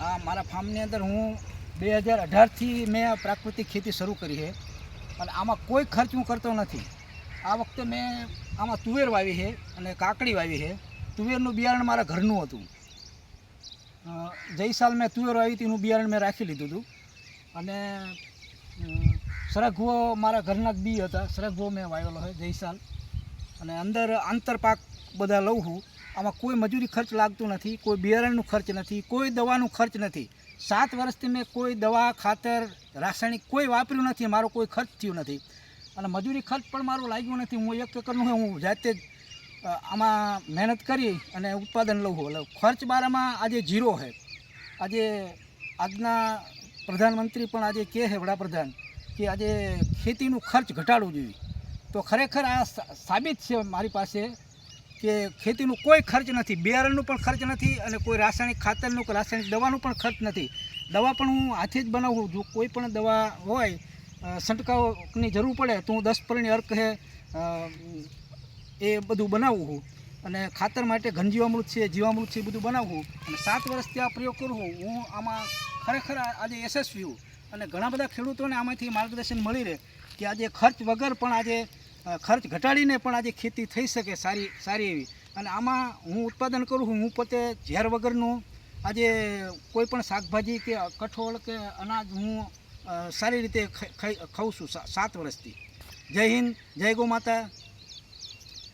આ મારા ફાર્મની અંદર હું બે હજાર અઢારથી મેં પ્રાકૃતિક ખેતી શરૂ કરી છે. અને આમાં કોઈ ખર્ચ હું કરતો નથી. આ વખતે મેં આમાં તુવેર વાવી છે અને કાકડી વાવી છે. તુવેરનું બિયારણ મારા ઘરનું હતું. અ, જઈ સાલ મેં તુવેર વાવી હતી એનું બિયારણ મેં રાખી લીધું હતું. અને સરગવો મારા ઘરના બી હતા. સરગવો મેં વાવેલો છે જઈ સાલ. અને અંદર આંતરપાક બધા લઉં છું. આમાં કોઈ મજૂરી ખર્ચ લાગતો નથી, કોઈ બિયારણનું ખર્ચ નથી, કોઈ દવાનું ખર્ચ નથી. સાત વર્ષથી મેં કોઈ દવા, ખાતર, રાસાયણિક કોઈ વાપર્યું નથી, મારો કોઈ ખર્ચ થયું નથી. અને મજૂરી ખર્ચ પણ મારો લાગ્યો નથી. હું એક એકરનું હું જાતે જ આમાં મહેનત કરી અને ઉત્પાદન લઉં છું. એટલે ખર્ચ બારામાં આજે ઝીરો છે. આજે આજના પ્રધાનમંત્રી પણ આજે કહે છે, વડાપ્રધાન, કે આજે ખેતીનું ખર્ચ ઘટાડવું જોઈએ. તો ખરેખર આ સાબિત છે મારી પાસે કે ખેતીનું કોઈ ખર્ચ નથી બિયારણનું પણ ખર્ચ નથી અને કોઈ રાસાયણિક ખાતરનું કે રાસાયણિક દવાનું પણ ખર્ચ નથી. દવા પણ હું હાથે જ બનાવું જો કોઈ પણ દવા હોય છંટકાવની જરૂર પડે તો હું દસ પરણી અર્ક હે એ બધું બનાવું છું. અને ખાતર માટે ઘનજીવામૃત છે, જીવામૃત છે એ બધું બનાવું અને સાત વર્ષથી આ પ્રયોગ કરું હું આમાં ખરેખર આજે યશસ્વી અને ઘણા બધા ખેડૂતોને આમાંથી માર્ગદર્શન મળી રહે કે આજે ખર્ચ વગર પણ આજે ખર્ચ ઘટાડીને પણ આજે ખેતી થઈ શકે સારી સારી એવી. અને આમાં હું ઉત્પાદન કરું છું, હું પોતે ઝેર વગરનું આજે કોઈ પણ શાકભાજી કે કઠોળ કે અનાજ હું સારી રીતે ખાઉં છું સાત વર્ષથી. જય હિન્દ, જય ગૌ માતા.